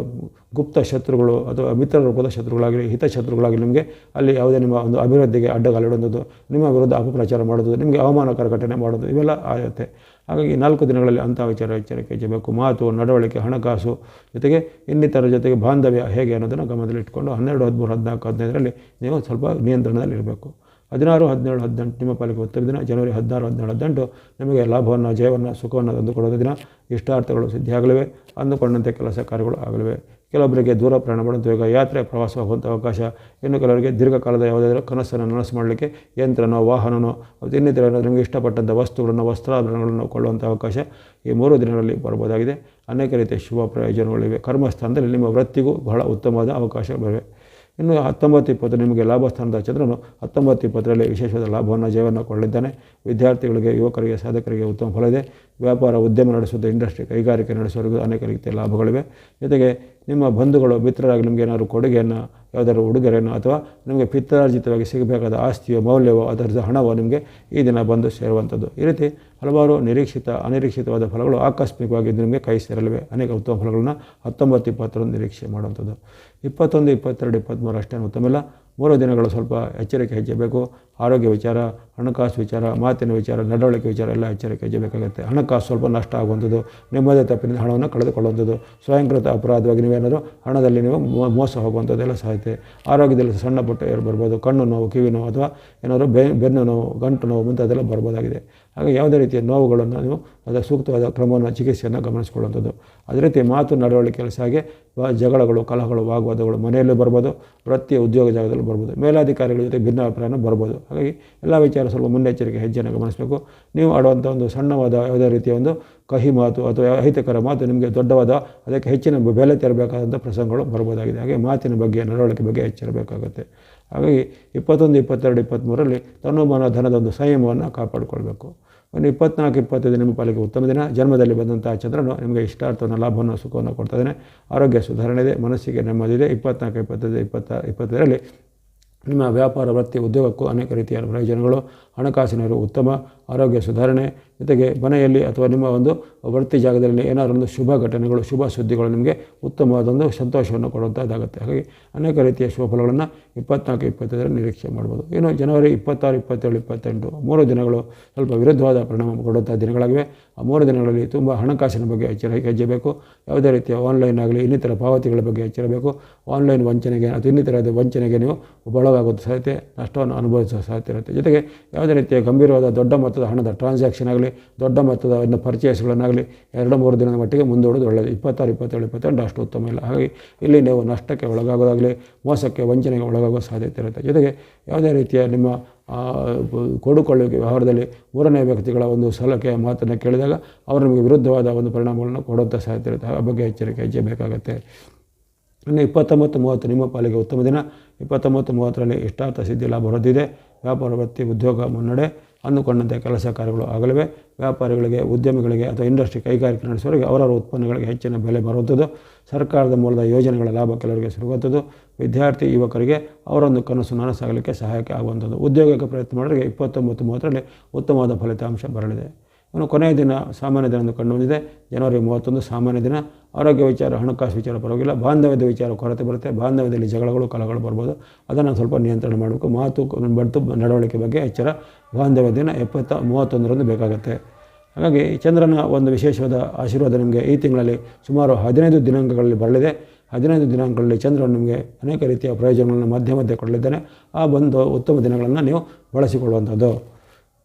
ಗುಪ್ತ ಶತ್ರುಗಳು ಅಥವಾ ಮಿತ್ರ ರೂಪದ ಶತ್ರುಗಳಾಗಲಿ ಹಿತಶತ್ರುಗಳಾಗಲಿ ನಿಮಗೆ ಅಲ್ಲಿ ಯಾವುದೇ ನಿಮ್ಮ ಒಂದು ಅಭಿವೃದ್ಧಿಗೆ ಅಡ್ಡಗಾಲಿಡುವಂಥದ್ದು. ನಿಮ್ಮ ವಿರುದ್ಧ ಅಪಪ್ರಚಾರ ಮಾಡೋದು ನಿಮಗೆ ಅವಮಾನಕರ ಘಟನೆ ಮಾಡೋದು ಇವೆಲ್ಲ ಆಗುತ್ತೆ. ಹಾಗಾಗಿ ನಾಲ್ಕು ದಿನಗಳಲ್ಲಿ ಅಂಥ ವಿಚಾರ ಎಚ್ಚರಿಕೆ ಹೆಚ್ಚಬೇಕು ಮಾತು, ನಡವಳಿಕೆ, ಹಣಕಾಸು ಜೊತೆಗೆ ಇನ್ನಿತರ ಜೊತೆಗೆ ಬಾಂಧವ್ಯ ಹೇಗೆ ಅನ್ನೋದನ್ನು ಗಮನದಲ್ಲಿಟ್ಕೊಂಡು ಹನ್ನೆರಡು, ಹದಿಮೂರು, ಹದಿನಾಲ್ಕು, ಹದಿನೈದರಲ್ಲಿ ನೀವು ಸ್ವಲ್ಪ ನಿಯಂತ್ರಣದಲ್ಲಿರಬೇಕು ಹದಿನಾರು, ಹದಿನೇಳು, ಹದಿನೆಂಟು ನಿಮ್ಮ ಪಾಲಿಗೆ ಉತ್ತರ ದಿನ, ಜನವರಿ ಹದಿನಾರು, ಹದಿನೇಳು, ಹದಿನೆಂಟು ನಿಮಗೆ ಲಾಭವನ್ನು, ಜಯವನ್ನು, ಸುಖವನ್ನು ತಂದುಕೊಡೋದು ದಿನ ಇಷ್ಟಾರ್ಥಗಳು ಸಿದ್ಧಿಯಾಗಲಿವೆ. ಅಂದುಕೊಂಡಂತೆ ಕೆಲಸ ಕಾರ್ಯಗಳು ಆಗಲಿವೆ. ಕೆಲವೊಬ್ಬರಿಗೆ ದೂರ ಪ್ರಯಾಣ ಈಗ ಯಾತ್ರೆ ಪ್ರವಾಸ ಹೋಗುವಂಥ ಅವಕಾಶ, ಇನ್ನು ಕೆಲವರಿಗೆ ದೀರ್ಘಕಾಲದ ಯಾವುದಾದ್ರೂ ಕನಸನ್ನು ನನಸು ಮಾಡಲಿಕ್ಕೆ ಯಂತ್ರನೋ, ವಾಹನನೋ ಮತ್ತು ಇನ್ನಿತರ ನಿಮಗೆ ಇಷ್ಟಪಟ್ಟಂಥ ವಸ್ತುಗಳನ್ನು, ವಸ್ತ್ರಾಭರಣಗಳನ್ನು ಕೊಳ್ಳುವಂಥ ಅವಕಾಶ ಈ ಮೂರು ದಿನಗಳಲ್ಲಿ ಬರಬಹುದಾಗಿದೆ. ಅನೇಕ ರೀತಿಯ ಶುಭ ಪ್ರಯೋಜನಗಳಿವೆ. ಕರ್ಮಸ್ಥಾನದಲ್ಲಿ ನಿಮ್ಮ ವೃತ್ತಿಗೂ ಬಹಳ ಉತ್ತಮವಾದ ಅವಕಾಶಗಳಿವೆ. ಇನ್ನು ಹತ್ತೊಂಬತ್ತು ಇಪ್ಪತ್ತು ನಿಮಗೆ ಲಾಭಸ್ಥಾನದ ಚಂದ್ರನು ಹತ್ತೊಂಬತ್ತು ಇಪ್ಪತ್ತರಲ್ಲಿ ವಿಶೇಷವಾದ ಲಾಭವನ್ನು ಜೀವನ ಕೊಳ್ಳಿದ್ದಾನೆ ವಿದ್ಯಾರ್ಥಿಗಳಿಗೆ, ಯುವಕರಿಗೆ, ಸಾಧಕರಿಗೆ ಉತ್ತಮ ಫಲ ಇದೆ. ವ್ಯಾಪಾರ ಉದ್ಯಮ ನಡೆಸುವುದು ಇಂಡಸ್ಟ್ರಿ ಕೈಗಾರಿಕೆ ನಡೆಸೋರಿಗೂ ಅನೇಕ ರೀತಿಯ ಲಾಭಗಳಿವೆ. ಜೊತೆಗೆ ನಿಮ್ಮ ಬಂಧುಗಳು, ಮಿತ್ರರಾಗಿ ನಿಮಗೆ ಏನಾದರೂ ಕೊಡುಗೆಯನ್ನು, ಯಾವುದಾದ್ರು ಉಡುಗೊರೆಯನ್ನು ಅಥವಾ ನಿಮಗೆ ಪಿತ್ರಾರ್ಜಿತವಾಗಿ ಸಿಗಬೇಕಾದ ಆಸ್ತಿಯೋ, ಮೌಲ್ಯವೋ, ಅದರದ್ದು ಹಣವೋ ನಿಮಗೆ ಈ ದಿನ ಬಂದು ಸೇರುವಂಥದ್ದು. ಈ ರೀತಿ ಹಲವಾರು ನಿರೀಕ್ಷಿತ, ಅನಿರೀಕ್ಷಿತವಾದ ಫಲಗಳು ಆಕಸ್ಮಿಕವಾಗಿ ನಿಮಗೆ ಕೈ ಸೇರಲಿವೆ. ಅನೇಕ ಉತ್ತಮ ಫಲಗಳನ್ನು ಹತ್ತೊಂಬತ್ತು ಇಪ್ಪತ್ತರಂದು ನಿರೀಕ್ಷೆ ಮಾಡುವಂಥದ್ದು. ಇಪ್ಪತ್ತೊಂದು, ಇಪ್ಪತ್ತೆರಡು ಇಪ್ಪತ್ತ್ಮೂರು ಅಷ್ಟೇನು ಉತ್ತಮಿಲ್ಲ ಮೂರು ದಿನಗಳು ಸ್ವಲ್ಪ ಎಚ್ಚರಿಕೆ ಹೆಜ್ಜೆ ಬೇಕು ಆರೋಗ್ಯ ವಿಚಾರ, ಹಣಕಾಸು ವಿಚಾರ, ಮಾತಿನ ವಿಚಾರ, ನಡವಳಿಕೆ ವಿಚಾರ ಎಲ್ಲ ಎಚ್ಚರಿಕೆ ಹೆಜ್ಜೆ ಬೇಕಾಗುತ್ತೆ ಹಣಕಾಸು ಸ್ವಲ್ಪ ನಷ್ಟ ಆಗುವಂಥದ್ದು, ನೆಮ್ಮದಿ ತಪ್ಪಿನಿಂದ ಹಣವನ್ನು ಕಳೆದುಕೊಳ್ಳುವಂಥದ್ದು, ಸ್ವಯಂಕೃತ ಅಪರಾಧವಾಗಿ ನೀವೇನಾದರೂ ಹಣದಲ್ಲಿ ನೀವು ಮೋಸ ಹೋಗುವಂಥದ್ದೆಲ್ಲ ಸಾಧ್ಯತೆ ಆರೋಗ್ಯದಲ್ಲಿ ಸಣ್ಣ ಪುಟ್ಟ ಏರು ಬರ್ಬೋದು, ಕಣ್ಣು ನೋವು, ಕಿವಿ ನೋವು ಅಥವಾ ಏನಾದರೂ ಬೆನ್ನು ನೋವು, ಗಂಟು ನೋವು ಮುಂತಾದೆಲ್ಲ ಬರ್ಬೋದಾಗಿದೆ. ಹಾಗೆ ಯಾವುದೇ ರೀತಿಯ ನೋವುಗಳನ್ನು ನೀವು ಅದರ ಸೂಕ್ತವಾದ ಕ್ರಮವನ್ನು ಚಿಕಿತ್ಸೆಯನ್ನು ಗಮನಿಸಿಕೊಳ್ಳುವಂಥದ್ದು. ಅದೇ ರೀತಿ ಮಾತು ನಡವಳಿಕೆ ಕೆಲಸ ಹಾಗೆ ಜಗಳಗಳು, ಕಲಹಗಳು, ವಾಗ್ವಾದಗಳು ಮನೆಯಲ್ಲೂ ಬರ್ಬೋದು ವೃತ್ತಿ ಉದ್ಯೋಗ ಜಾಗದಲ್ಲಿ ಬರ್ಬೋದು. ಮೇಲಾಧಿಕಾರಿಗಳ ಜೊತೆ ಭಿನ್ನಾಭಿಪ್ರಾಯನೂ ಬರ್ಬೋದು. ಹಾಗಾಗಿ ಎಲ್ಲ ವಿಚಾರ ಸ್ವಲ್ಪ ಮುನ್ನೆಚ್ಚರಿಕೆ, ಹೆಜ್ಜೆಯನ್ನು ಗಮನಿಸಬೇಕು. ನೀವು ಆಡುವಂಥ ಒಂದು ಸಣ್ಣವಾದ ಯಾವುದೇ ರೀತಿಯ ಒಂದು ಕಹಿ ಮಾತು ಅಥವಾ ಅಹಿತಕರ ಮಾತು ನಿಮಗೆ ದೊಡ್ಡವಾದ, ಅದಕ್ಕೆ ಹೆಚ್ಚಿನ ಬೆಲೆ ತೆರಬೇಕಾದಂಥ ಪ್ರಸಂಗಗಳು ಬರ್ಬೋದಾಗಿದೆ. ಹಾಗೆ ಮಾತಿನ ಬಗ್ಗೆ, ನಡವಳಿಕೆ ಬಗ್ಗೆ ಎಚ್ಚರಬೇಕಾಗುತ್ತೆ ಹಾಗಾಗಿ ಇಪ್ಪತ್ತೊಂದು, ಇಪ್ಪತ್ತೆರಡು, ಇಪ್ಪತ್ತ್ಮೂರರಲ್ಲಿ ತನುಮಾನ ಧನದ ಒಂದು ಸಂಯಮವನ್ನು ಕಾಪಾಡಿಕೊಳ್ಬೇಕು. ಒಂದು ಇಪ್ಪತ್ನಾಲ್ಕು, ಇಪ್ಪತ್ತೈದು ನಿಮ್ಮ ಪಾಲಿಗೆ ಉತ್ತಮ ದಿನ. ಜನ್ಮದಲ್ಲಿ ಬಂದಂಥ ಚಂದ್ರನು ನಿಮಗೆ ಇಷ್ಟಾರ್ಥವನ್ನು ಲಾಭವನ್ನು, ಸುಖವನ್ನು ಕೊಡ್ತಾನೆ ಆರೋಗ್ಯ ಸುಧಾರಣೆ ಇದೆ, ಮನಸ್ಸಿಗೆ ನೆಮ್ಮದಿದೆ ಇಪ್ಪತ್ನಾಲ್ಕು, ಇಪ್ಪತ್ತೈದು, ಇಪ್ಪತ್ತ, ಇಪ್ಪತ್ತೈದರಲ್ಲಿ ನಿಮ್ಮ ವ್ಯಾಪಾರ, ವೃತ್ತಿ, ಉದ್ಯೋಗಕ್ಕೂ ಅನೇಕ ರೀತಿಯ ಪ್ರಯೋಜನಗಳು ಹಣಕಾಸಿನವರು ಉತ್ತಮ, ಆರೋಗ್ಯ ಸುಧಾರಣೆ ಜೊತೆಗೆ ಮನೆಯಲ್ಲಿ ಅಥವಾ ನಿಮ್ಮ ಒಂದು ವೃತ್ತಿ ಜಾಗದಲ್ಲಿ ಏನಾದರೂ ಒಂದು ಶುಭ ಘಟನೆಗಳು, ಶುಭ ಸುದ್ದಿಗಳು ನಿಮಗೆ ಉತ್ತಮವಾದೊಂದು ಸಂತೋಷವನ್ನು ಕೊಡುವಂಥದ್ದಾಗುತ್ತೆ ಹಾಗಾಗಿ ಅನೇಕ ರೀತಿಯ ಶುಭ ಫಲಗಳನ್ನು ಇಪ್ಪತ್ನಾಲ್ಕು ಇಪ್ಪತ್ತೈದರ ನಿರೀಕ್ಷೆ ಮಾಡ್ಬೋದು. ಏನು ಜನವರಿ ಇಪ್ಪತ್ತಾರು, ಇಪ್ಪತ್ತೇಳು, ಇಪ್ಪತ್ತೆಂಟು ಮೂರು ದಿನಗಳು ಸ್ವಲ್ಪ ವಿರುದ್ಧವಾದ ಪರಿಣಾಮ ಕೊಡುವಂಥ ದಿನಗಳಾಗಿವೆ. ಆ ಮೂರು ದಿನಗಳಲ್ಲಿ ತುಂಬ ಹಣಕಾಸಿನ ಬಗ್ಗೆ ಎಚ್ಚರ ಹೆಜ್ಜಬೇಕು ಯಾವುದೇ ರೀತಿಯ ಆನ್ಲೈನ್ ಆಗಲಿ, ಇನ್ನಿತರ ಪಾವತಿಗಳ ಬಗ್ಗೆ ಎಚ್ಚರಬೇಕು ಆನ್ಲೈನ್ ವಂಚನೆಗೆ ಅಥವಾ ಇನ್ನಿತರದ ವಂಚನೆಗೆ ನೀವು ಬಳವಾಗುವ ಸಾಧ್ಯತೆ, ನಷ್ಟವನ್ನು ಅನುಭವಿಸುವ ಸಾಧ್ಯತೆ ಇರುತ್ತೆ. ಜೊತೆಗೆ ಯಾವುದೇ ರೀತಿಯ ಗಂಭೀರವಾದ ದೊಡ್ಡ ಮೊತ್ತದ ಹಣದ ಟ್ರಾನ್ಸಾಕ್ಷನ್ ಆಗಲಿ ದೊಡ್ಡ ಮೊತ್ತದ ಇನ್ನು ಪರ್ಚೇಸ್ಗಳನ್ನಾಗಲಿ ಎರಡು ಮೂರು ದಿನದ ಮಟ್ಟಿಗೆ ಮುಂದೂಡೋದು ಒಳ್ಳೆಯದು ಇಪ್ಪತ್ತಾರು, ಇಪ್ಪತ್ತೇಳು, ಇಪ್ಪತ್ತೆಂಟು ಅಷ್ಟು ಉತ್ತಮ ಇಲ್ಲ. ಹಾಗಾಗಿ ಇಲ್ಲಿ ನೀವು ನಷ್ಟಕ್ಕೆ ಒಳಗಾಗೋದಾಗಲಿ, ಮೋಸಕ್ಕೆ ವಂಚನೆಗೆ ಒಳಗಾಗುವ ಸಾಧ್ಯತೆ ಇರುತ್ತೆ. ಜೊತೆಗೆ ಯಾವುದೇ ರೀತಿಯ ನಿಮ್ಮ ಕೊಡುಕೊಳ್ಳುವಿಕೆ ವ್ಯವಹಾರದಲ್ಲಿ ಮೂರನೇ ವ್ಯಕ್ತಿಗಳ ಒಂದು ಸಲಹೆಯ ಮಾತನ್ನು ಕೇಳಿದಾಗ ಅವರು ನಿಮಗೆ ವಿರುದ್ಧವಾದ ಒಂದು ಪರಿಣಾಮಗಳನ್ನು ಕೊಡುವಂಥ ಸಾಧ್ಯತೆ ಇರುತ್ತೆ. ಆ ಬಗ್ಗೆ ಎಚ್ಚರಿಕೆ ಹೆಜ್ಜೆ ಬೇಕಾಗುತ್ತೆ. ಇನ್ನು ಇಪ್ಪತ್ತೊಂಬತ್ತು, ಮೂವತ್ತು ನಿಮ್ಮ ಪಾಲಿಗೆ ಉತ್ತಮ ದಿನ. ಇಪ್ಪತ್ತೊಂಬತ್ತು, ಮೂವತ್ತರಲ್ಲಿ ಇಷ್ಟಾರ್ಥ ಸಿದ್ಧಿ ಲಾಭ ಹೊರದಿದೆ. ವ್ಯಾಪಾರ ವೃತ್ತಿ, ಉದ್ಯೋಗ ಮುನ್ನಡೆ. ಅಂದುಕೊಂಡಂತೆ ಕೆಲಸ ಕಾರ್ಯಗಳು ಆಗಲಿವೆ. ವ್ಯಾಪಾರಿಗಳಿಗೆ, ಉದ್ಯಮಿಗಳಿಗೆ ಅಥವಾ ಇಂಡಸ್ಟ್ರಿ ಕೈಗಾರಿಕೆ ನಡೆಸುವವರಿಗೆ ಅವರವರ ಉತ್ಪನ್ನಗಳಿಗೆ ಹೆಚ್ಚಿನ ಬೆಲೆ ಬರುವಂಥದ್ದು. ಸರ್ಕಾರದ ಮೂಲದ ಯೋಜನೆಗಳ ಲಾಭ ಕೆಲವರಿಗೆ ಸಿಗುವಂಥದ್ದು. ವಿದ್ಯಾರ್ಥಿ, ಯುವಕರಿಗೆ ಅವರೊಂದು ಕನಸು ನನಸಾಗಲಿಕ್ಕೆ ಸಹಾಯಕ ಆಗುವಂಥದ್ದು. ಉದ್ಯೋಗಕ್ಕೆ ಪ್ರಯತ್ನ ಮಾಡೋರಿಗೆ ಇಪ್ಪತ್ತೊಂಬತ್ತು ಮೂವತ್ತರಲ್ಲಿ ಉತ್ತಮವಾದ ಫಲಿತಾಂಶ ಬರಲಿದೆ. ಇನ್ನು ಕೊನೆಯ ದಿನ ಸಾಮಾನ್ಯ ದಿನ ಎಂದು ಕಂಡು ಬಂದಿದೆ ಜನವರಿ ಮೂವತ್ತೊಂದು ಸಾಮಾನ್ಯ ದಿನ. ಆರೋಗ್ಯ ವಿಚಾರ, ಹಣಕಾಸು ವಿಚಾರ ಪರವಾಗಿಲ್ಲ. ಬಾಂಧವ್ಯದ ವಿಚಾರ ಕೊರತೆ ಬರುತ್ತೆ. ಬಾಂಧವ್ಯದಲ್ಲಿ ಜಗಳಗಳು ಕಲಗಳು ಬರ್ಬೋದು. ಅದನ್ನು ಸ್ವಲ್ಪ ನಿಯಂತ್ರಣ ಮಾಡಬೇಕು. ಮಾತು ಬಂತು ನಡವಳಿಕೆ ಬಗ್ಗೆ ಎಚ್ಚರ. ಬಾಂಧವ್ಯ ದಿನ ಎಪ್ಪತ್ತ ಮೂವತ್ತೊಂದರಂದು ಬೇಕಾಗುತ್ತೆ. ಹಾಗಾಗಿ ಚಂದ್ರನ ಒಂದು ವಿಶೇಷವಾದ ಆಶೀರ್ವಾದ ನಿಮಗೆ ಈ ತಿಂಗಳಲ್ಲಿ ಸುಮಾರು ಹದಿನೈದು ದಿನಾಂಕಗಳಲ್ಲಿ ಬರಲಿದೆ. ಹದಿನೈದು ದಿನಾಂಕಗಳಲ್ಲಿ ಚಂದ್ರನು ನಿಮಗೆ ಅನೇಕ ರೀತಿಯ ಪ್ರಯೋಜನಗಳನ್ನು ಮಧ್ಯ ಮಧ್ಯೆ ಕೊಡಲಿದ್ದಾನೆ. ಆ ಬಂದು ಉತ್ತಮ ದಿನಗಳನ್ನು ನೀವು ಬಳಸಿಕೊಳ್ಳುವಂಥದ್ದು.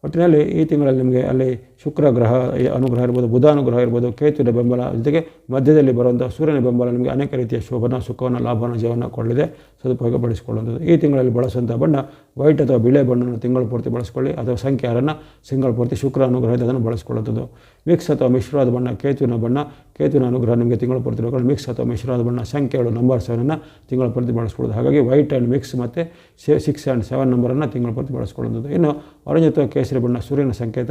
ಒಟ್ಟಿನಲ್ಲಿ ಈ ತಿಂಗಳಲ್ಲಿ ನಿಮಗೆ ಅಲ್ಲಿ ಶುಕ್ರ ಗ್ರಹ ಅನುಗ್ರಹ ಇರ್ಬೋದು, ಬುಧ ಅನುಗ್ರಹ ಇರ್ಬೋದು, ಕೇತುವಿನ ಬೆಂಬಲ ಜೊತೆಗೆ ಮಧ್ಯದಲ್ಲಿ ಬರುವಂಥ ಸೂರ್ಯನ ಬೆಂಬಲ ನಿಮಗೆ ಅನೇಕ ರೀತಿಯ ಶೋಭನ, ಸುಖವನ್ನು, ಲಾಭವನ್ನು ಜೀವನ ಕೊಡಲಿದೆ. ಸದುಪಯೋಗಪಡಿಸಿಕೊಳ್ಳುವಂಥದ್ದು ಈ ತಿಂಗಳಲ್ಲಿ ಬಳಸುವಂಥ ಬಣ್ಣ ವೈಟ್ ಅಥವಾ ಬಿಳೆ ಬಣ್ಣವನ್ನು ತಿಂಗಳು ಪೂರ್ತಿ ಬಳಸ್ಕೊಳ್ಳಿ. ಅಥವಾ ಸಂಖ್ಯೆ ಆರನ್ನು ಸಿಂಗಳ ಪೂರ್ತಿ ಶುಕ್ರ ಅನುಗ್ರಹದ ಅದನ್ನು ಬಳಸ್ಕೊಳ್ಳುವಂಥದ್ದು ಮಿಕ್ಸ್ ಅಥವಾ ಮಿಶ್ರವಾದ ಬಣ್ಣ, ಕೇತುವಿನ ಬಣ್ಣ, ಕೇತುವಿನ ಅನುಗ್ರಹ ನಿಮಗೆ ತಿಂಗಳು ಪೂರ್ತಿ ಬೇಕಾದ್ರೆ ಮಿಕ್ಸ್ ಅಥವಾ ಮಿಶ್ರವಾದ ಬಣ್ಣ ಸಂಖ್ಯೆಗಳು ನಂಬರ್ ಸೆವೆನನ್ನು ತಿಂಗಳ ಪೂರ್ತಿ ಬಳಸ್ಕೊಳ್ಳೋದು ಹಾಗಾಗಿ ವೈಟ್ ಆ್ಯಂಡ್ ಮಿಕ್ಸ್ ಮತ್ತು ಸಿಕ್ಸ್ ಆ್ಯಂಡ್ ಸೆವೆನ್ ನಂಬರನ್ನು ತಿಂಗಳ ಪೂರ್ತಿ ಬಳಸ್ಕೊಳ್ಳೋದು ಇನ್ನು ಆರೆಂಜ್ ಅಥವಾ ಕೇಸರಿ ಬಣ್ಣ, ಸೂರ್ಯನ ಸಂಕೇತ.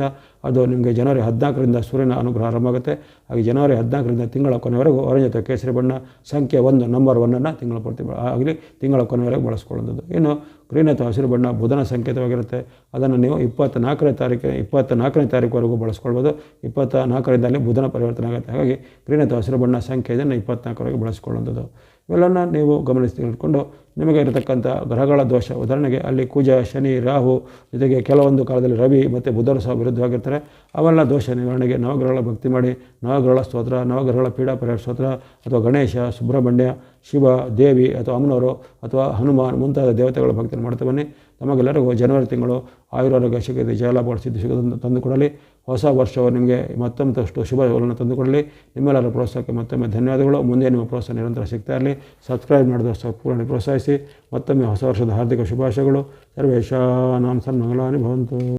ಅದು ನಿಮಗೆ ಜನವರಿ ಹದಿನಾಲ್ಕರಿಂದ ಸೂರ್ಯನ ಅನುಗ್ರಹ ಆರಂಭ ಆಗುತ್ತೆ ಹಾಗೆ ಜನವರಿ ಹದಿನಾಲ್ಕರಿಂದ ತಿಂಗಳ ಕೊನೆವರೆಗೂ ಆರೆಂಜ್ ಅಥವಾ ಕೇಸರಿ ಬಣ್ಣ, ಸಂಖ್ಯೆ ಒಂದು ನಂಬರ್ ಒನ್ನನ್ನು ತಿಂಗಳ ಪೂರ್ತಿ ಆಗಲಿ ತಿಂಗಳ ಕೊನೆವರೆಗೂ ಬಳಸ್ಕೊಳ್ಳೋದು ಇನ್ನು ಗ್ರೀನ್ ಅಥವಾ ಹಸಿರು ಬಣ್ಣ ಬುಧನ ಸಂಕೇತವಾಗಿರುತ್ತೆ. ಅದನ್ನು ನೀವು ಇಪ್ಪತ್ತ ನಾಲ್ಕನೇ ತಾರೀಕು ಇಪ್ಪತ್ತ ನಾಲ್ಕನೇ ತಾರೀಕುವರೆಗೂ ಬಳಸ್ಕೊಳ್ಬೋದು. ಇಪ್ಪತ್ತ ನಾಲ್ಕರಿಂದಲೇ ಬುಧನ ಪರಿವರ್ತನೆ ಆಗುತ್ತೆ. ಹಾಗಾಗಿ ಗ್ರೀನ್ ಅಥವಾ ಹಸಿರು ಬಣ್ಣ ಸಂಖ್ಯೆ ಇದನ್ನು ಇಪ್ಪತ್ತ್ನಾಲ್ಕರವರೆಗೆ ಬಳಸ್ಕೊಳ್ಳೋಂಥದ್ದು. ಇವೆಲ್ಲನ ನೀವು ಗಮನಿಸಿ ತಿಳ್ಕೊಂಡು ನಿಮಗೆ ಇರತಕ್ಕಂಥ ಗ್ರಹಗಳ ದೋಷ. ಉದಾಹರಣೆಗೆ ಅಲ್ಲಿ ಕುಜ, ಶನಿ, ರಾಹು ಜೊತೆಗೆ ಕೆಲವೊಂದು ಕಾಲದಲ್ಲಿ ರವಿ ಮತ್ತು ಬುಧರು ಸಹ ವಿರುದ್ಧವಾಗಿರ್ತಾರೆ. ಅವೆಲ್ಲ ದೋಷ ನಿವಾರಣೆಗೆ ನವಗ್ರಹಗಳ ಭಕ್ತಿ ಮಾಡಿ, ನವಗ್ರಹಗಳ ಸ್ತೋತ್ರ, ನವಗ್ರಹಗಳ ಪೀಡಾ ಪರಿಹಾರ ಸ್ತೋತ್ರ ಅಥವಾ ಗಣೇಶ, ಸುಬ್ರಹ್ಮಣ್ಯ, ಶಿವ, ದೇವಿ ಅಥವಾ ಅಮ್ಮನವರು ಅಥವಾ ಹನುಮಾನ್ ಮುಂತಾದ ದೇವತೆಗಳ ಭಕ್ತಿಯನ್ನು ಮಾಡ್ತಾ ಬನ್ನಿ. ತಮಗೆಲ್ಲರಿಗೂ ಜನವರಿ ತಿಂಗಳು ಆಯುರಾರೋಗ್ಯ ಸಿಗದೆ ಜಯಲಾಭಗಳು ತಂದುಕೊಡಲಿ. ಹೊಸ ವರ್ಷವು ನಿಮಗೆ ಮತ್ತೊಂದಷ್ಟು ಶುಭಗಳನ್ನು ತಂದುಕೊಡಲಿ. ನಿಮ್ಮೆಲ್ಲರ ಪ್ರೋತ್ಸಾಹಕ್ಕೆ ಮತ್ತೊಮ್ಮೆ ಧನ್ಯವಾದಗಳು. ಮುಂದೆ ನಿಮ್ಮ ಪ್ರೋತ್ಸಾಹ ನಿರಂತರ ಸಿಗ್ತಾ ಇರಲಿ. ಸಬ್ಸ್ಕ್ರೈಬ್ ಮಾಡಿದ ಪೂರ್ಣ ಪ್ರೋತ್ಸಾಹಿಸಿ. ಮತ್ತೊಮ್ಮೆ ಹೊಸ ವರ್ಷದ ಹಾರ್ದಿಕ ಶುಭಾಶಯಗಳು. ಸರ್ವೇಶಾನಾಂ ಸನ್ಮಂಗಲಾನಿ ಭವಂತು.